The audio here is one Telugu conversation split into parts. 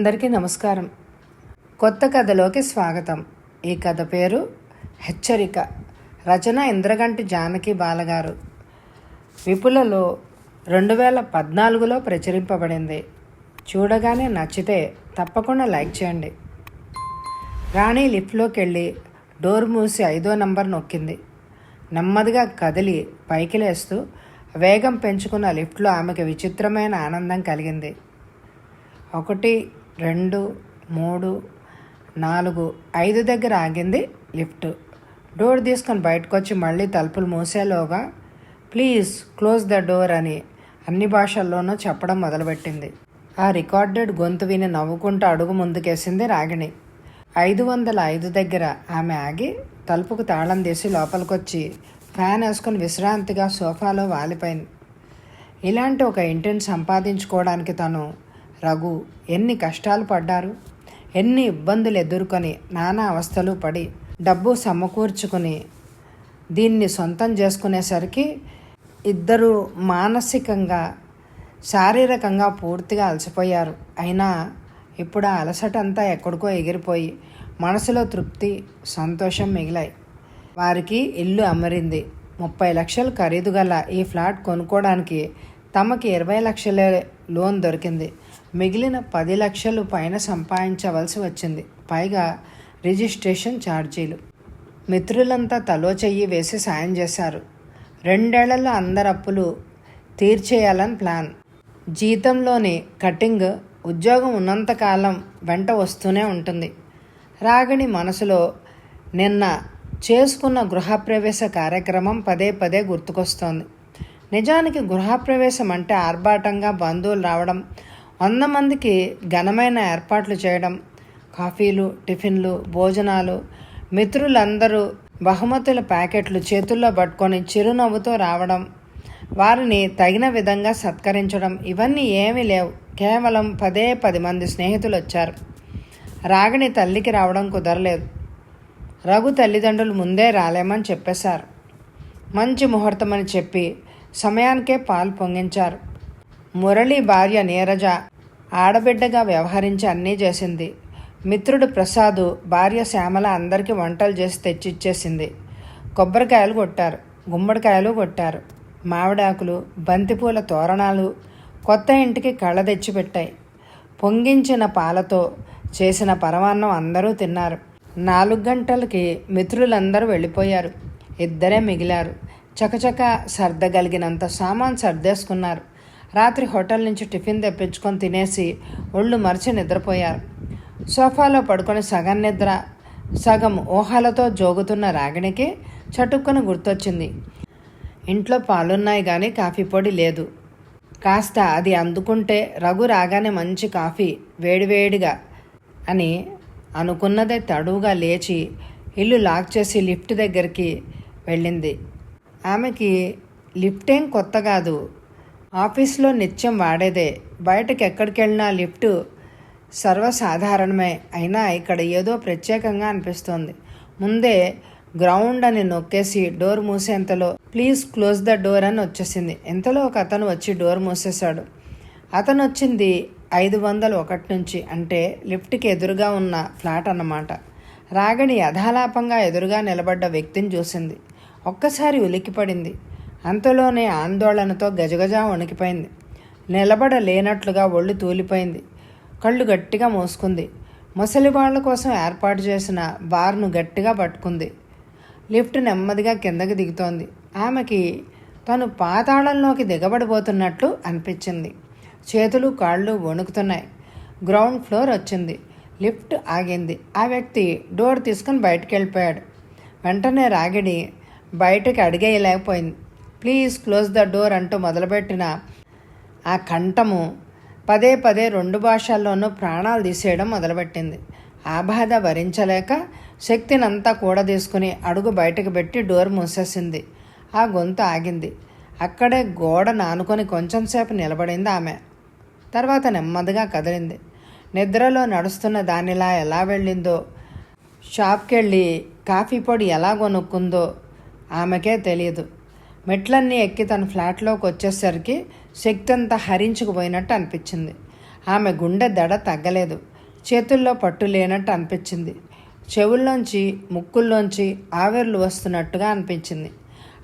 అందరికీ నమస్కారం. కొత్త కథలోకి స్వాగతం. ఈ కథ పేరు హెచ్చరిక. రచన ఇంద్రగంటి జానకి బాలగారు. విపులలో రెండు వేల పద్నాలుగులో ప్రచురింపబడింది. చూడగానే నచ్చితే తప్పకుండా లైక్ చేయండి. రాణి లిఫ్ట్లోకి వెళ్ళి డోర్ మూసి ఐదో నంబర్ నొక్కింది. నెమ్మదిగా కదిలి పైకి లేస్తూ వేగం పెంచుకున్న లిఫ్ట్లో ఆమెకు విచిత్రమైన ఆనందం కలిగింది. ఒకటి రెండు మూడు నాలుగు ఐదు దగ్గర ఆగింది లిఫ్ట్. డోర్ తీసుకొని బయటకు వచ్చి మళ్ళీ తలుపులు మూసేలోగా ప్లీజ్ క్లోజ్ ద డోర్ అని అన్ని భాషల్లోనూ చెప్పడం మొదలుపెట్టింది. ఆ రికార్డెడ్ గొంతు విని నవ్వుకుంటూ అడుగు ముందుకేసింది రాగిణి. ఐదు వందల ఐదు దగ్గర ఆమె ఆగి తలుపుకు తాళం తీసి లోపలికొచ్చి ఫ్యాన్ వేసుకుని విశ్రాంతిగా సోఫాలో వాలిపోయింది. ఇలాంటి ఒక ఇంటిని సంపాదించుకోవడానికి తను రఘు ఎన్ని కష్టాలు పడ్డారు ఎన్ని ఇబ్బందులు ఎదుర్కొని నానా అవస్థలు పడి డబ్బు సమకూర్చుకుని దీన్ని సొంతం చేసుకునేసరికి ఇద్దరు మానసికంగా శారీరకంగా పూర్తిగా అలసిపోయారు. అయినా ఇప్పుడు ఆ అలసట అంతా ఎక్కడికో ఎగిరిపోయి మనసులో తృప్తి సంతోషం మిగిలాయి. వారికి ఇల్లు అమరింది ముప్పై లక్షలు ఖరీదు గల ఈ ఫ్లాట్ కొనుక్కోవడానికి తమకి ఇరవై లక్షలే లోన్ దొరికింది. మిగిలిన పది లక్షలు పైన సంపాదించవలసి వచ్చింది. పైగా రిజిస్ట్రేషన్ ఛార్జీలు. మిత్రులంతా తలో చెయ్యి వేసి సాయం చేశారు. రెండేళ్ళలో అందరు అప్పులు తీర్చేయాలని ప్లాన్. జీతంలోని కటింగ్ ఉద్యోగం ఉన్నంతకాలం వెంట వస్తూనే ఉంటుంది. రాగిణి మనసులో నిన్న చేసుకున్న గృహప్రవేశ కార్యక్రమం పదే పదే గుర్తుకొస్తోంది. నిజానికి గృహప్రవేశం అంటే ఆర్భాటంగా బంధువులు రావడం వంద మందికి ఘనమైన ఏర్పాట్లు చేయడం కాఫీలు టిఫిన్లు భోజనాలు మిత్రులందరూ బహుమతుల ప్యాకెట్లు చేతుల్లో పట్టుకొని చిరునవ్వుతో రావడం వారిని తగిన విధంగా సత్కరించడం ఇవన్నీ ఏమీ లేవు. కేవలం పదే పది మంది స్నేహితులు వచ్చారు. రాగిణి తల్లికి రావడం కుదరలేదు. రఘు తల్లిదండ్రులు ముందే రాలేమని చెప్పేశారు. మంచి ముహూర్తమని చెప్పి సమయానికే పాలు పొంగించారు. మురళి భార్య నీరజ ఆడబిడ్డగా వ్యవహరించి అన్నీ చేసింది. మిత్రుడు ప్రసాదు భార్య శ్యామల అందరికీ వంటలు చేసి తెచ్చిచ్చేసింది. కొబ్బరికాయలు కొట్టారు. గుమ్మడికాయలు కొట్టారు. మామిడాకులు బంతిపూల తోరణాలు కొత్త ఇంటికి కళ్ళ తెచ్చిపెట్టాయి పొంగించిన పాలతో చేసిన పరమాన్నం అందరూ తిన్నారు. నాలుగు గంటలకి మిత్రులందరూ వెళ్ళిపోయారు. ఇద్దరే మిగిలారు. చకచక సర్దగలిగినంత సామాన్ సర్దేసుకున్నారు. రాత్రి హోటల్ నుంచి టిఫిన్ తెప్పించుకొని తినేసి ఒళ్ళు మరిచి నిద్రపోయారు. సోఫాలో పడుకొని సగం నిద్ర సగం ఊహలతో జోగుతున్న రాగిణికి చటుక్కున గుర్తొచ్చింది. ఇంట్లో పాలున్నాయి కానీ కాఫీ పొడి లేదు. కాస్త అది అందుకుంటే రఘు రాగానే మంచి కాఫీ వేడివేడిగా అని అనుకున్నదే తడువుగా లేచి ఇల్లు లాక్ చేసి లిఫ్ట్ దగ్గరికి వెళ్ళింది. ఆమెకి లిఫ్ట్ ఏం కొత్త కాదు. ఆఫీస్లో నిత్యం వాడేదే. బయటకు ఎక్కడికి వెళ్ళినా లిఫ్ట్ సర్వసాధారణమే. అయినా ఇక్కడ ఏదో ప్రత్యేకంగా అనిపిస్తోంది. ముందే గ్రౌండ్ అని నొక్కేసి డోర్ మూసేంతలో ప్లీజ్ క్లోజ్ ద డోర్ అని వచ్చేసింది. ఇంతలో ఒక అతను వచ్చి డోర్ మూసేశాడు. అతను వచ్చింది ఐదు వందలు ఒకటి నుంచి అంటే లిఫ్ట్కి ఎదురుగా ఉన్న ఫ్లాట్ అన్నమాట. రాగడి అధాలాపంగా ఎదురుగా నిలబడ్డ వ్యక్తిని చూసింది. ఒక్కసారి ఉలిక్కిపడింది. అంతలోనే ఆందోళనతో గజగజ వణికిపోయింది. నిలబడ లేనట్లుగా ఒళ్ళు తూలిపోయింది. కళ్ళు గట్టిగా మోసుకుంది. ముసలి వాళ్ళ కోసం ఏర్పాటు చేసిన బార్ను గట్టిగా పట్టుకుంది. లిఫ్ట్ నెమ్మదిగా కిందకి దిగుతోంది. ఆమెకి తను పాతాళంలోకి దిగబడిపోతున్నట్లు అనిపించింది. చేతులు కాళ్ళు వణుకుతున్నాయి. గ్రౌండ్ ఫ్లోర్ వచ్చింది. లిఫ్ట్ ఆగింది. ఆ వ్యక్తి డోర్ తీసుకుని బయటికి వెళ్ళిపోయాడు వెంటనే రాగిడి బయటకి అడిగేయలేకపోయింది. ప్లీజ్ క్లోజ్ ద డోర్ అంటూ మొదలుపెట్టిన ఆ కంఠము పదే పదే రెండు భాషల్లోనూ ప్రాణాలు తీసేయడం మొదలుపెట్టింది. ఆ బాధ భరించలేక శక్తినంతా కూడదీసుకుని అడుగు బయటకు పెట్టి డోర్ మూసేసింది. ఆ గొంతు ఆగింది. అక్కడే గోడ నానుకొని కొంచెం సేపు నిలబడింది ఆమె. తర్వాత నెమ్మదిగా కదిలింది. నిద్రలో నడుస్తున్న దానిలా ఎలా వెళ్ళిందో షాప్కి వెళ్ళి కాఫీ పొడి ఎలా కొనుక్కుందో ఆమెకే తెలియదు. మెట్లన్నీ ఎక్కి తన ఫ్లాట్లోకి వచ్చేసరికి శక్తి అంతా హరించుకుపోయినట్టు అనిపించింది. ఆమె గుండె దడ తగ్గలేదు. చేతుల్లో పట్టు లేనట్టు అనిపించింది. చెవుల్లోంచి ముక్కుల్లోంచి ఆవిర్లు వస్తున్నట్టుగా అనిపించింది.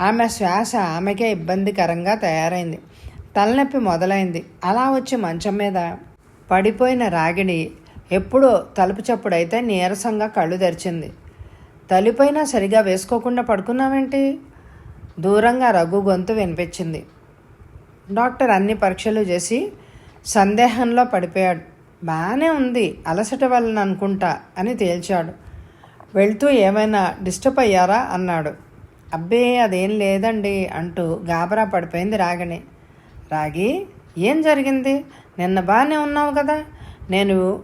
ఆమె శ్వాస ఆమెకే ఇబ్బందికరంగా తయారైంది. తలనొప్పి మొదలైంది. అలా వచ్చి మంచం మీద పడిపోయిన రాగిణి ఎప్పుడో తలుపు చప్పుడైతే నీరసంగా కళ్ళు తెరిచింది. తలుపైనా సరిగా వేసుకోకుండా పడుకున్నావేంటి? దూరంగా రఘు గొంతు వినిపించింది. డాక్టర్ అన్ని పరీక్షలు చేసి సందేహంలో పడిపోయాడు. బాగానే ఉంది అలసట వలన అనుకుంటా అని తేల్చాడు. వెళ్తూ ఏమైనా డిస్టర్బ్ అయ్యారా? అన్నాడు. అబ్బే అదేం లేదండి అంటూ గాబరా పడిపోయింది రాగిణి. రాగి ఏం జరిగింది? నిన్న బాగానే ఉన్నావు కదా. నేను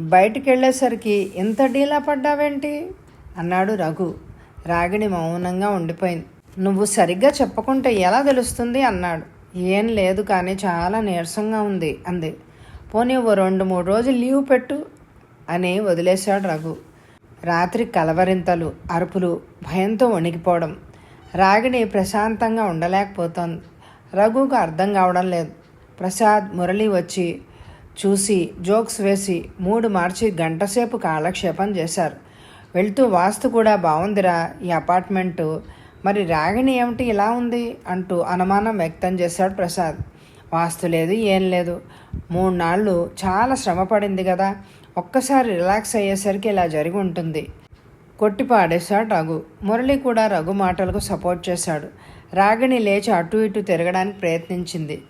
బయటికి వెళ్ళేసరికి ఇంత డీలా పడ్డావేంటి? అన్నాడు రఘు. రాగిణి మౌనంగా ఉండిపోయింది. నువ్వు సరిగ్గా చెప్పకుంటే ఎలా తెలుస్తుంది? అన్నాడు. ఏం లేదు కానీ చాలా నీరసంగా ఉంది అంది. పోనీ ఓ రెండు మూడు రోజులు లీవ్ పెట్టు అని వదిలేశాడు రఘు. రాత్రి కలవరింతలు అరుపులు భయంతో వణికిపోవడం రాగిణి ప్రశాంతంగా ఉండలేకపోతోంది. రఘుకు అర్థం కావడం లేదు. ప్రసాద్ మురళి వచ్చి చూసి జోక్స్ వేసి మూడు మార్చి గంటసేపు కాలక్షేపం చేశారు. వెళ్తూ వాస్తు కూడా బాగుందిరా ఈ అపార్ట్మెంటు మరి రాగిణి ఏమిటి ఇలా ఉంది? అంటూ అనుమానం వ్యక్తం చేశాడు ప్రసాద్. వాస్తు లేదు ఏం లేదు. మూడు నాళ్ళు చాలా శ్రమ పడింది కదా. ఒక్కసారి రిలాక్స్ అయ్యేసరికి ఇలా జరిగి ఉంటుంది. కొట్టి పాడేశాడు రఘు. మురళి కూడా రఘు మాటలకు సపోర్ట్ చేశాడు. రాగిణి లేచి అటు ఇటు తిరగడానికి ప్రయత్నించింది.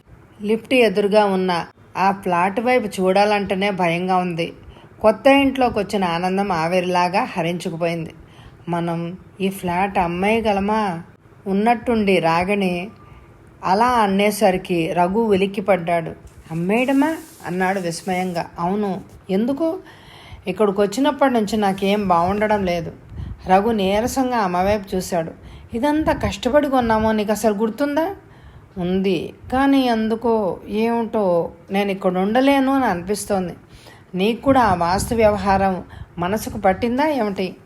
లిఫ్ట్ ఎదురుగా ఉన్న ఆ ఫ్లాట్ వైపు చూడాలంటేనే భయంగా ఉంది. కొత్త ఇంట్లోకి వచ్చిన ఆనందం ఆవిరిలాగా హరించుకుపోయింది. మనం ఈ ఫ్లాట్ అమ్మేయగలమా ఉన్నట్టుండి రాగణి అలా అనేసరికి రఘు ఉలిక్కిపడ్డాడు అమ్మేయడమా? అన్నాడు విస్మయంగా. అవును. ఎందుకు? ఇక్కడికి వచ్చినప్పటి నుంచి నాకేం బాగుండడం లేదు. రఘు నీరసంగా అమ్మవైపు చూశాడు. ఇదంతా కష్టపడి కొన్నామో నీకు అసలు గుర్తుందా? ఉంది. కానీ ఎందుకో ఏమిటో నేను ఇక్కడ ఉండలేను అని అనిపిస్తోంది. నీకు కూడా ఆ వాస్తు వ్యవహారం మనసుకు పట్టిందా ఏమిటి?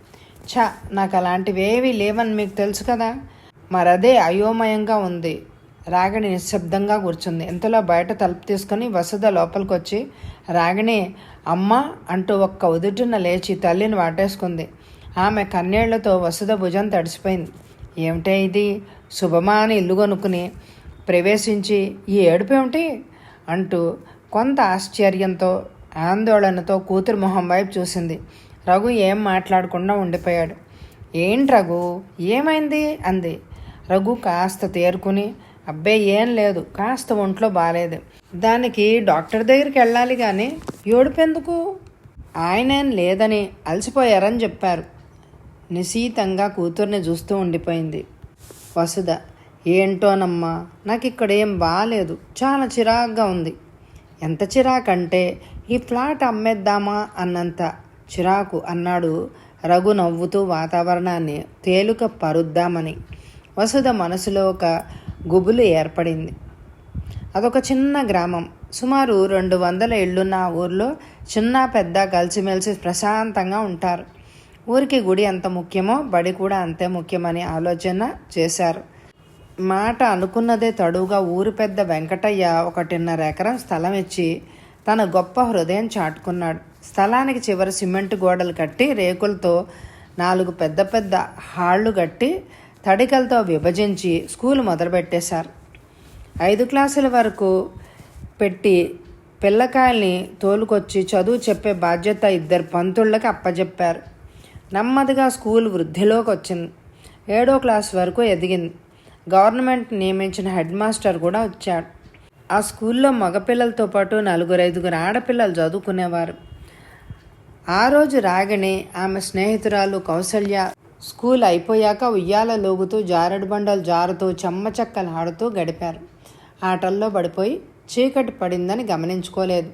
ఛా నాకు అలాంటివేవీ లేవని మీకు తెలుసు కదా? మరదే అయోమయంగా ఉంది. రాగిణి నిశ్శబ్దంగా కూర్చుంది. ఇంతలో బయట తలుపు తీసుకొని వసుధ లోపలికి వచ్చి రాగిణి అమ్మ అంటూ ఒక్క ఉదుటిన లేచి తల్లిని వాటేసుకుంది. ఆమె కన్నేళ్ళతో వసుధ భుజం తడిసిపోయింది. ఏమిటే ఇది? శుభమా అని ఇల్లు కొనుక్కుని ప్రవేశించి ఈ ఏడుపు ఏమిటి? అంటూ కొంత ఆశ్చర్యంతో ఆందోళనతో కూతురు మొహం వైపు చూసింది. రఘు ఏం మాట్లాడకుండా ఉండిపోయాడు. ఏంటి రఘు? ఏమైంది? అంది. రఘు కాస్త తేరుకుని అబ్బే ఏం లేదు కాస్త ఒంట్లో బాగాలేదు దానికి డాక్టర్ దగ్గరికి వెళ్ళాలి కానీ ఏడుపెందుకు? ఆయనేం లేదని అలసిపోయారని చెప్పారు. నిశీతంగా కూతుర్ని చూస్తూ ఉండిపోయింది. వసుధ ఏంటోనమ్మా? నాకు ఇక్కడ ఏం బాగాలేదు చాలా చిరాగ్గా ఉంది. ఎంత చిరాకంటే ఈ ఫ్లాట్ అమ్మేద్దామా? అన్నంత చిరాకు అన్నాడు. రఘు నవ్వుతూ వాతావరణాన్ని తేలిక పరుద్దామని. వసుధ మనసులో ఒక గుబులు ఏర్పడింది. అదొక చిన్న గ్రామం. సుమారు రెండు వందల ఇళ్ళున్న ఆ ఊర్లో చిన్న పెద్ద కలిసిమెలిసి ప్రశాంతంగా ఉంటారు. ఊరికి గుడి ఎంత ముఖ్యమో బడి కూడా అంతే ముఖ్యమని ఆలోచన చేశారు. మాట అనుకున్నదే తడువుగా ఊరు పెద్ద వెంకటయ్య ఒకటిన్నర ఎకరం స్థలం ఇచ్చి తన గొప్ప హృదయం చాటుకున్నాడు. స్థలానికి చివరి సిమెంట్ గోడలు కట్టి రేకులతో నాలుగు పెద్ద పెద్ద హాళ్ళు కట్టి తడికలతో విభజించి స్కూల్ మొదలుపెట్టేశారు. ఐదు క్లాసుల వరకు పెట్టి పిల్లకాయల్ని తోలుకొచ్చి చదువు చెప్పే బాధ్యత ఇద్దరు పంతుళ్ళకి అప్పజెప్పారు. నెమ్మదిగా స్కూల్ వృద్ధిలోకి వచ్చింది ఏడో క్లాస్ వరకు ఎదిగింది. గవర్నమెంట్ నియమించిన హెడ్ మాస్టర్ కూడా వచ్చాడు. ఆ స్కూల్లో మగపిల్లలతో పాటు నలుగురు ఐదుగురు ఆడపిల్లలు చదువుకునేవారు. ఆ రోజు రాగానే ఆమె స్నేహితురాలు కౌసల్య స్కూల్ అయిపోయాక ఉయ్యాల లోగుతూ జారడు బండలు జారుతూ చెమ్మచక్కలు ఆడుతూ గడిపారు. ఆటల్లో పడిపోయి చీకటి పడిందని గమనించుకోలేదు.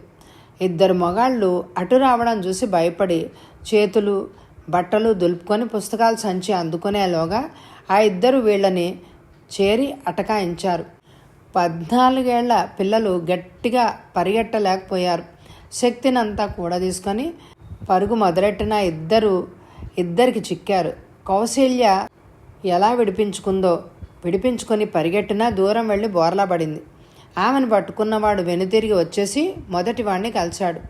ఇద్దరు మగాళ్ళు అటు రావడం చూసి భయపడి చేతులు బట్టలు దులుపుకొని పుస్తకాలు సంచి అందుకునేలోగా ఆ ఇద్దరు వీళ్ళని చేరి అటకాయించారు. పద్నాలుగేళ్ళ పిల్లలు గట్టిగా పరిగెట్టలేకపోయారు. శక్తినంతా కూడా తీసుకొని పరుగు మొదలెట్టిన ఇద్దరు ఇద్దరికి చిక్కారు. కౌశల్య ఎలా విడిపించుకుందో విడిపించుకొని పరిగెట్టినా దూరం వెళ్ళి బోర్లా పడింది. ఆమెను పట్టుకున్నవాడు వెనుతిరిగి వచ్చేసి మొదటి వాడిని కలిశాడు.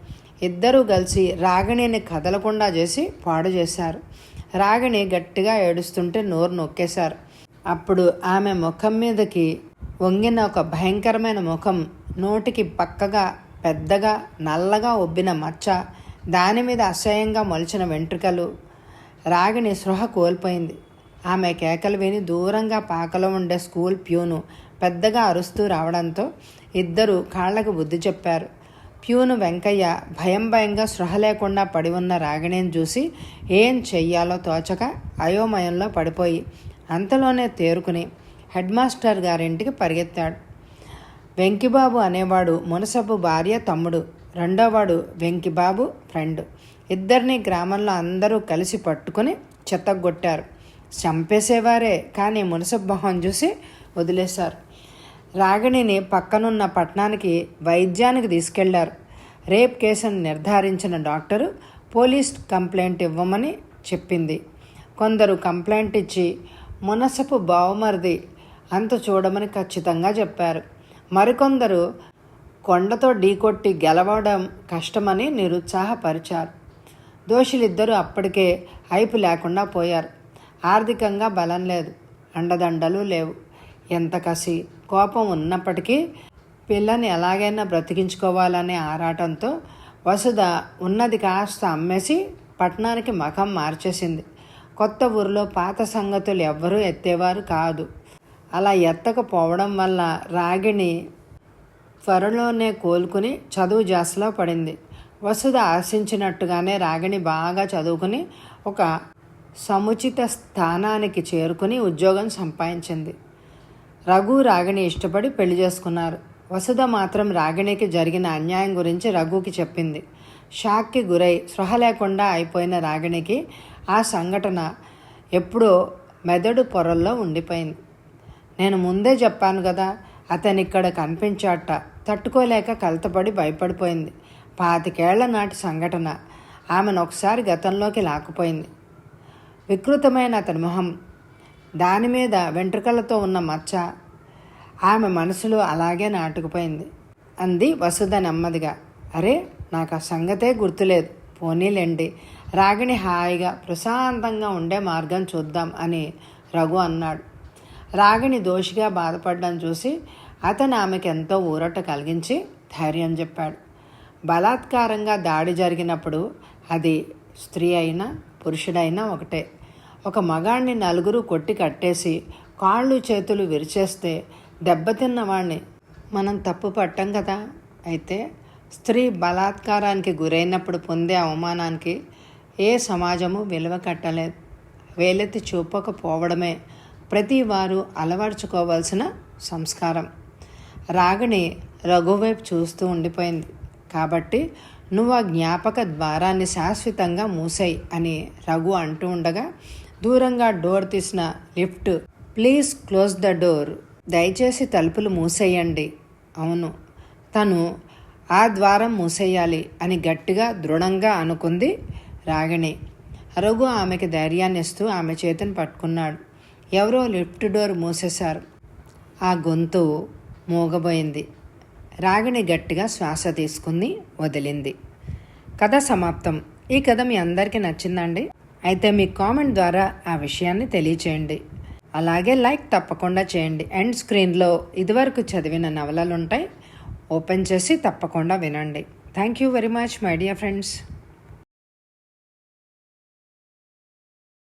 ఇద్దరూ కలిసి రాగిణిని కదలకుండా చేసి పాడు చేశారు. రాగిణి గట్టిగా ఏడుస్తుంటే నోరు నొక్కేశారు. అప్పుడు ఆమె ముఖం మీదకి వంగిన ఒక భయంకరమైన ముఖం నోటికి పక్కగా పెద్దగా నల్లగా ఉబ్బిన మచ్చ దాని మీద అసహ్యంగా మొలిచిన వెంట్రుకలు రాగిణి స్పృహ కోల్పోయింది. ఆమె కేకలు విని దూరంగా పాకలో ఉండే స్కూల్ ప్యూను పెద్దగా అరుస్తూ రావడంతో ఇద్దరు కాళ్ళకు బుద్ధి చెప్పారు. ప్యూను వెంకయ్య భయం భయంగా స్పృహ లేకుండా పడి ఉన్న రాగిణిని చూసి ఏం చెయ్యాలో తోచక అయోమయంలో పడిపోయి అంతలోనే తేరుకుని హెడ్ మాస్టర్ గారింటికి పరిగెత్తాడు. వెంకిబాబు అనేవాడు మునసపు భార్య తమ్ముడు. రెండోవాడు వెంకిబాబు ఫ్రెండ్. ఇద్దరిని గ్రామంలో అందరూ కలిసి పట్టుకుని చెత్తగొట్టారు. చంపేసేవారే కానీ మునసపు చూసి వదిలేశారు. రాగిణిని పక్కనున్న పట్టణానికి వైద్యానికి తీసుకెళ్ళారు. రేప్ కేసును నిర్ధారించిన డాక్టరు పోలీస్ కంప్లైంట్ ఇవ్వమని చెప్పింది. కొందరు కంప్లైంట్ ఇచ్చి మునసపు బావమరిది అంత చూడమని ఖచ్చితంగా చెప్పారు. మరికొందరు కొండతో ఢీకొట్టి గెలవడం కష్టమని నిరుత్సాహపరిచారు. దోషులిద్దరూ అప్పటికే హైపు లేకుండా పోయారు. ఆర్థికంగా బలం లేదు. అండదండలు లేవు. ఎంత కసి కోపం ఉన్నప్పటికీ పిల్లని ఎలాగైనా బ్రతికించుకోవాలనే ఆరాటంతో వసుధ ఉన్నది కాస్త అమ్మేసి పట్టణానికి మఖం మార్చేసింది. కొత్త ఊరిలో పాత సంగతులు ఎవ్వరూ ఎత్తేవారు కాదు. అలా ఎత్తకపోవడం వల్ల రాగిణి త్వరలోనే కోలుకుని చదువు జాసలో పడింది. వసుధ ఆశించినట్టుగానే రాగిణి బాగా చదువుకుని ఒక సముచిత స్థానానికి చేరుకుని ఉద్యోగం సంపాదించింది. రఘు రాగిణి ఇష్టపడి పెళ్ళి చేసుకున్నారు. వసుధ మాత్రం రాగిణికి జరిగిన అన్యాయం గురించి రఘుకి చెప్పింది. షాక్కి గురై స్పృహ లేకుండా అయిపోయిన రాగిణికి ఆ సంఘటన ఎప్పుడో మెదడు పొరల్లో ఉండిపోయింది. నేను ముందే చెప్పాను కదా అతనిక్కడ కనిపించాట. తట్టుకోలేక కలతపడి భయపడిపోయింది. పాతికేళ్ళ నాటి సంఘటన ఆమెను ఒకసారి గతంలోకి లాక్కుపోయింది. వికృతమైన అతని మొహం దాని మీద వెంట్రుకలతో ఉన్న మచ్చ ఆమె మనసులో అలాగే నాటుకుపోయింది. అంది వసుధ నెమ్మదిగా అరే నాకు ఆ సంగతే గుర్తులేదు. పోనీలేండి. రాగిణి హాయిగా ప్రశాంతంగా ఉండే మార్గం చూద్దాం అని రఘు అన్నాడు. రాగిణి దోషిగా బాధపడడం చూసి అతను ఆమెకు ఎంతో ఊరట కలిగించి ధైర్యం చెప్పాడు. బలాత్కారంగా దాడి జరిగినప్పుడు అది స్త్రీ అయినా పురుషుడైనా ఒకటే. ఒక మగాణ్ణి నలుగురు కొట్టి కట్టేసి కాళ్ళు చేతులు విరిచేస్తే దెబ్బతిన్నవాణ్ణి మనం తప్పు పట్టం కదా? అయితే స్త్రీ బలాత్కారానికి గురైనప్పుడు పొందే అవమానానికి ఏ సమాజము విలువ కట్టలేదు. వేలెత్తి చూపకపోవడమే ప్రతి వారు అలవర్చుకోవాల్సిన సంస్కారం. రాగిణి రఘువైపు చూస్తూ ఉండిపోయింది. కాబట్టి నువ్వు ఆ జ్ఞాపక ద్వారాన్ని శాశ్వతంగా మూసాయి అని రఘు అంటూ ఉండగా దూరంగా డోర్ తీసిన lift please close the door. దయచేసి తలుపులు మూసేయండి. అవును. తను ఆ ద్వారం మూసేయాలి అని గట్టిగా దృఢంగా అనుకుంది రాగిణి. రఘు ఆమెకి ధైర్యాన్ని ఇస్తూ ఆమె చేతిని పట్టుకున్నాడు. ఎవరో లిఫ్ట్ డోర్ మూసేశారు. ఆ గొంతు మూగబోయింది. రాగిణి గట్టిగా శ్వాస తీసుకుని వదిలింది. కథ సమాప్తం. ఈ కథ మీ అందరికీ నచ్చిందండి? అయితే మీ కామెంట్ ద్వారా ఆ విషయాన్ని తెలియచేయండి. అలాగే లైక్ తప్పకుండా చేయండి. ఎండ్ స్క్రీన్లో ఇదివరకు చదివిన నవలలు ఉంటాయి ఓపెన్ చేసి తప్పకుండా వినండి. Thank you very much my dear friends.